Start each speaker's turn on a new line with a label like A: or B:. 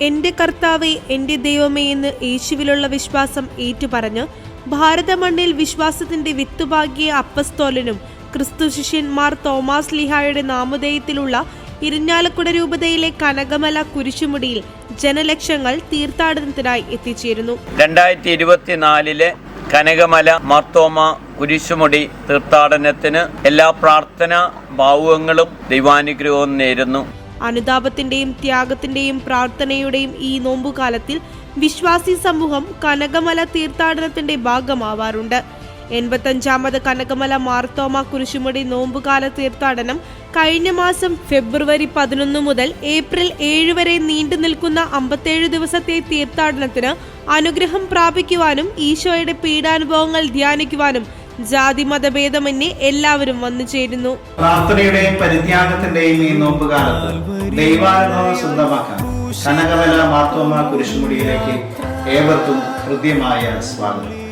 A: എന്റെ കർത്താവെ എന്റെ ദൈവമേ എന്ന് യേശുവിലുള്ള വിശ്വാസം ഏറ്റുപറഞ്ഞ് ഭാരതമണ്ണിൽ വിശ്വാസത്തിന്റെ വിത്തുപാകിയ അപ്പസ്തോലനും ക്രിസ്തു ശിഷ്യന്മാർ തോമാസ് ലിഹായുടെ നാമധേയത്തിലുള്ള ഇരിഞ്ഞാലക്കുട രൂപതയിലെ കനകമല കുരിശുമുടിയിൽ ജനലക്ഷങ്ങൾ തീർത്ഥാടനത്തിനായി എത്തിച്ചേരുന്നു.
B: രണ്ടായിരത്തി ഇരുപത്തിനാലിലെ കനകമല മാർത്തോമ കുരിശുമുടി തീർത്ഥാടനത്തിന് എല്ലാ പ്രാർത്ഥനാ ഭാവുകങ്ങളും ദൈവാനുഗ്രഹവും നേരുന്നു.
A: അനുതാപത്തിന്റെയും ത്യാഗത്തിന്റെയും പ്രാർത്ഥനയുടെയും ഈ നോമ്പുകാലത്തിൽ വിശ്വാസി സമൂഹം കനകമല തീർത്ഥാടനത്തിന്റെ ഭാഗമാവാറുണ്ട്. എൺപത്തഞ്ചാമത് കനകമല മാർത്തോമ കുരിശുമുടി നോമ്പുകാല തീർത്ഥാടനം കഴിഞ്ഞ മാസം ഫെബ്രുവരി പതിനൊന്ന് മുതൽ ഏപ്രിൽ ഏഴ് വരെ നീണ്ടു നിൽക്കുന്ന അമ്പത്തേഴ് ദിവസത്തെ തീർത്ഥാടനത്തിന് അനുഗ്രഹം പ്രാപിക്കുവാനും ഈശോയുടെ പീഡാനുഭവങ്ങൾ ധ്യാനിക്കുവാനും ജാതി മതഭേദമന്യേ എല്ലാവരും വന്നു ചേരുന്നു.
C: പ്രാർത്ഥനയുടെയും പരിത്യാഗത്തിന്റെയും ഈ നോമ്പുകാലത്ത് ദൈവാനുഭവം സ്വന്തമാക്കാൻ കനകവല മാർത്തോമ കുരിശുമുടിയിലേക്ക് ഏവർക്കും ഹൃദ്യമായ സ്വാഗതം.